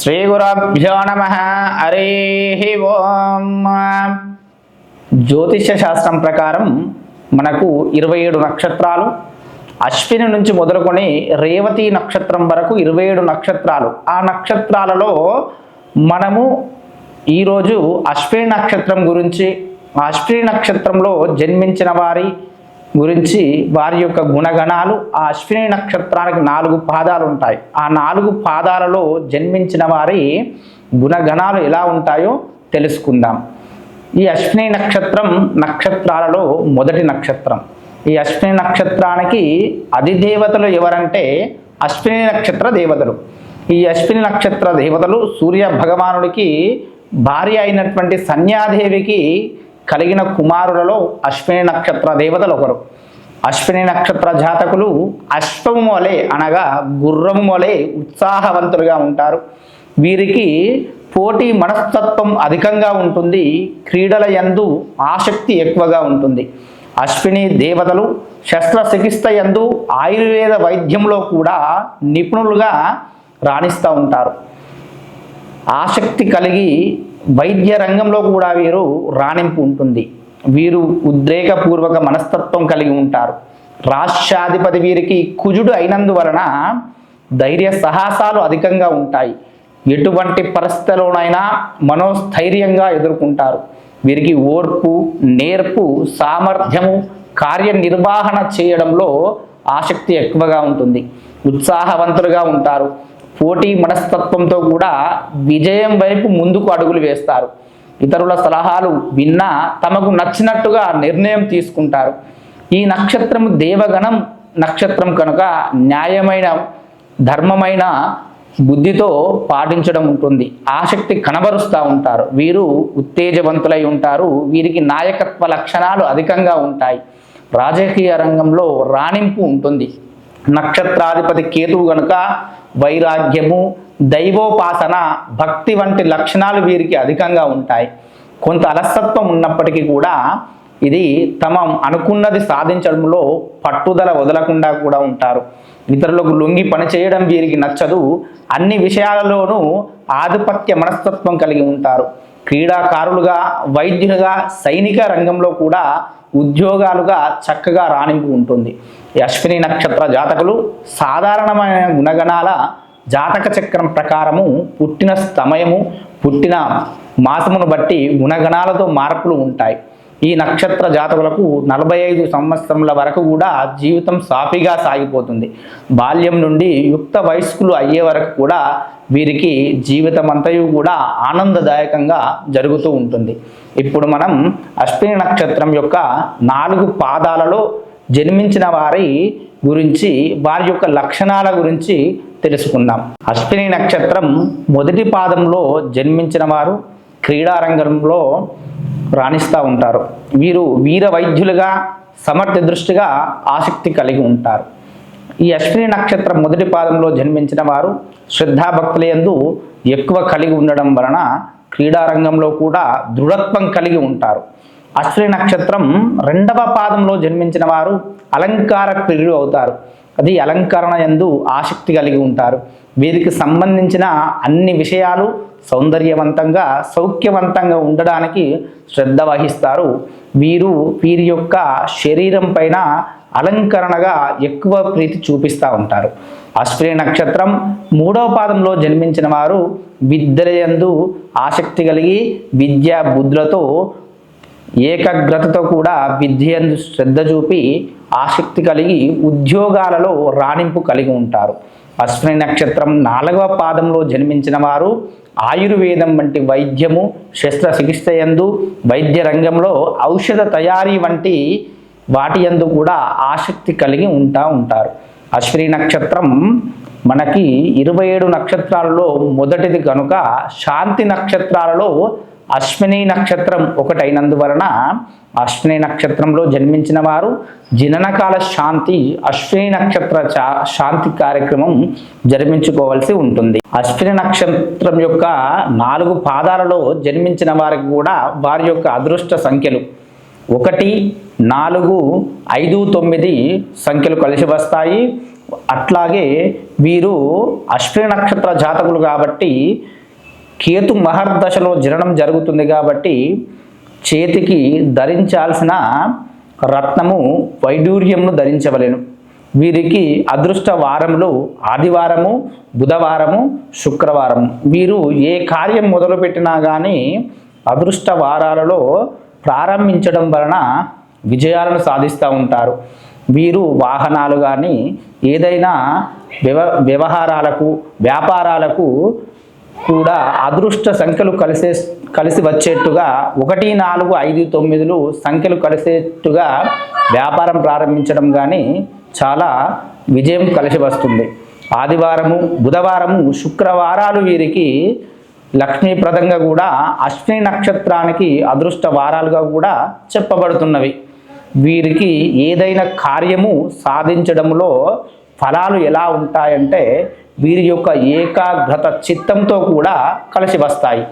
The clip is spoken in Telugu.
శ్రీ గురుభ్యో నమ. హరి ఓం. జ్యోతిష్య శాస్త్రం ప్రకారం మనకు ఇరవై ఏడు నక్షత్రాలు. అశ్విని నుంచి మొదలుకొని రేవతి నక్షత్రం వరకు ఇరవై ఏడు నక్షత్రాలు. ఆ నక్షత్రాలలో మనము ఈరోజు అశ్విని నక్షత్రం గురించి అశ్విని నక్షత్రంలో జన్మించిన వారి గురించి వారి యొక్క గుణగణాలు ఆ అశ్విని నక్షత్రానికి నాలుగు పాదాలు ఉంటాయి. ఆ నాలుగు పాదాలలో జన్మించిన వారి గుణగణాలు ఎలా ఉంటాయో తెలుసుకుందాం. ఈ అశ్విని నక్షత్రం నక్షత్రాలలో మొదటి నక్షత్రం. ఈ అశ్విని నక్షత్రానికి అధిదేవతలు ఎవరంటే అశ్విని నక్షత్ర దేవతలు. ఈ అశ్విని నక్షత్ర దేవతలు సూర్య భగవానుడికి భార్య అయినటువంటి సన్యాదేవికి కలిగిన కుమారులలో అశ్విని నక్షత్ర దేవతలు ఒకరు. అశ్విని నక్షత్ర జాతకులు అశ్వము వలె అనగా గుర్రము వలె ఉత్సాహవంతులుగా ఉంటారు. వీరికి పోటీ మనస్తత్వం అధికంగా ఉంటుంది క్రీడల యందు ఆసక్తి ఎక్కువగా ఉంటుంది. అశ్విని దేవతలు శస్త్రచికిత్స యందు ఆయుర్వేద వైద్యంలో కూడా నిపుణులుగా రాణిస్తూ ఉంటారు. ఆసక్తి కలిగి వైద్య రంగంలో కూడా వీరు రాణింపు ఉంటుంది. వీరు ఉద్రేకపూర్వక మనస్తత్వం కలిగి ఉంటారు. రాష్ట్రాధిపతి వీరికి కుజుడు అయినందువలన ధైర్య సాహసాలు అధికంగా ఉంటాయి. ఎటువంటి పరిస్థితిలోనైనా మనోస్థైర్యంగా ఎదుర్కొంటారు. వీరికి ఓర్పు నేర్పు సామర్థ్యము కార్యనిర్వహణ చేయడంలో ఆసక్తి ఎక్కువగా ఉంటుంది. ఉత్సాహవంతులుగా ఉంటారు. పోటీ మనస్తత్వంతో కూడా విజయం వైపు ముందుకు అడుగులు వేస్తారు. ఇతరుల సలహాలు విన్నా తమకు నచ్చినట్టుగా నిర్ణయం తీసుకుంటారు. ఈ నక్షత్రం దేవగణం నక్షత్రం కనుక న్యాయమైన ధర్మమైన బుద్ధితో పాటించడం ఉంటుంది. ఆసక్తి కనబరుస్తూ ఉంటారు. వీరు ఉత్తేజవంతులై ఉంటారు. వీరికి నాయకత్వ లక్షణాలు అధికంగా ఉంటాయి. రాజకీయ రంగంలో రాణింపు ఉంటుంది. నక్షత్రాధిపతి కేతువు గనుక వైరాగ్యము దైవోపాసన భక్తి వంటి లక్షణాలు వీరికి అధికంగా ఉంటాయి. కొంత అలసత్వం ఉన్నప్పటికీ కూడా ఇది తమ అనుకున్నది సాధించడంలో పట్టుదల వదలకుండా కూడా ఉంటారు. ఇతరులకు లొంగి పనిచేయడం వీరికి నచ్చదు. అన్ని విషయాలలోనూ ఆధిపత్య మనస్తత్వం కలిగి ఉంటారు. క్రీడాకారులుగా వైద్యులుగా సైనిక రంగంలో కూడా ఉద్యోగాలుగా చక్కగా రాణింపు ఉంటుంది. అశ్విని నక్షత్ర జాతకులు సాధారణమైన గుణగణాల జాతక చక్రం ప్రకారము పుట్టిన సమయము పుట్టిన మాసమును బట్టి గుణగణాలతో మార్పులు ఉంటాయి. ఈ నక్షత్ర జాతకులకు నలభై ఐదు సంవత్సరముల వరకు కూడా జీవితం సాఫీగా సాగిపోతుంది. బాల్యం నుండి యుక్త వయస్కులు అయ్యే వరకు కూడా వీరికి జీవితం అంతయు కూడా ఆనందదాయకంగా జరుగుతూ ఉంటుంది. ఇప్పుడు మనం అశ్విని నక్షత్రం యొక్క నాలుగు పాదాలలో జన్మించిన వారి గురించి వారి యొక్క లక్షణాల గురించి తెలుసుకుందాం. అశ్విని నక్షత్రం మొదటి పాదంలో జన్మించిన వారు క్రీడారంగంలో రాణిస్తూ ఉంటారు. వీరు వీర వైద్యులుగా సమర్థ దృష్టిగా ఆసక్తి కలిగి ఉంటారు. ఈ అశ్విని నక్షత్రం మొదటి పాదంలో జన్మించిన వారు శ్రద్ధాభక్తుల యందు ఎక్కువ కలిగి ఉండడం వలన క్రీడారంగంలో కూడా దృఢత్వం కలిగి ఉంటారు. అశ్విని నక్షత్రం రెండవ పాదంలో జన్మించిన వారు అలంకార ప్రియులు అవుతారు. అది అలంకరణ యందు ఆసక్తి కలిగి ఉంటారు. వీరికి సంబంధించిన అన్ని విషయాలు సౌందర్యవంతంగా సౌఖ్యవంతంగా ఉండడానికి శ్రద్ధ వహిస్తారు. వీరు వీరి యొక్క శరీరం పైన అలంకరణగా ఎక్కువ ప్రీతి చూపిస్తూ ఉంటారు. అశ్విని నక్షత్రం మూడవ పాదంలో జన్మించిన వారు విద్యయందు ఆసక్తి కలిగి విద్యా బుద్ధులతో ఏకాగ్రతతో కూడా విద్యందు శ్రద్ధ చూపి ఆసక్తి కలిగి ఉద్యోగాలలో రాణింపు కలిగి ఉంటారు. అశ్విని నక్షత్రం నాలుగవ పాదంలో జన్మించిన వారు ఆయుర్వేదం వంటి వైద్యము శస్త్రచికిత్స యందు వైద్య రంగంలో ఔషధ తయారీ వంటి వాటి యందు కూడా ఆసక్తి కలిగి ఉంటా ఉంటారు. అశ్విని నక్షత్రం మనకి ఇరవై ఏడు నక్షత్రాలలో మొదటిది కనుక శాంతి నక్షత్రాలలో అశ్విని నక్షత్రం ఒకటైనందువలన అశ్విని నక్షత్రంలో జన్మించిన వారు జననకాల శాంతి అశ్విని నక్షత్ర చా- శాంతి కార్యక్రమం జరిపించుకోవాల్సి ఉంటుంది. అశ్విని నక్షత్రం యొక్క నాలుగు పాదాలలో జన్మించిన వారికి కూడా వారి యొక్క అదృష్ట సంఖ్యలు ఒకటి నాలుగు ఐదు తొమ్మిది సంఖ్యలు కలిసి వస్తాయి. అట్లాగే వీరు అశ్విని నక్షత్ర జాతకులు కాబట్టి కేతు మహర్దశలో జననం జరుగుతుంది కాబట్టి చేతికి ధరించాల్సిన రత్నము వైడూర్యంను ధరించవలెను. వీరికి అదృష్ట వారములు ఆదివారము బుధవారము శుక్రవారము. వీరు ఏ కార్యం మొదలుపెట్టినా కానీ అదృష్ట వారాలలో ప్రారంభించడం వలన విజయాలను సాధిస్తూ ఉంటారు. వీరు వాహనాలు కానీ ఏదైనా వ్యవ వ్యవహారాలకు వ్యాపారాలకు కూడా అదృష్ట సంఖ్యలు కలిసే కలిసి వచ్చేట్టుగా ఒకటి నాలుగు ఐదు తొమ్మిదిలు సంఖ్యలు కలిసేట్టుగా వ్యాపారం ప్రారంభించడం కానీ చాలా విజయం కలిసి వస్తుంది. ఆదివారము బుధవారము శుక్రవారాలు వీరికి లక్ష్మీప్రదంగా కూడా అశ్విని నక్షత్రానికి అదృష్ట వారాలుగా కూడా చెప్పబడుతున్నవి. వీరికి ఏదైనా కార్యము సాధించడంలో ఫలాలు ఎలా ఉంటాయంటే వీరి యొక్క ఏకాగ్రత చిత్తంతో కూడా కలిసి వస్తాయి.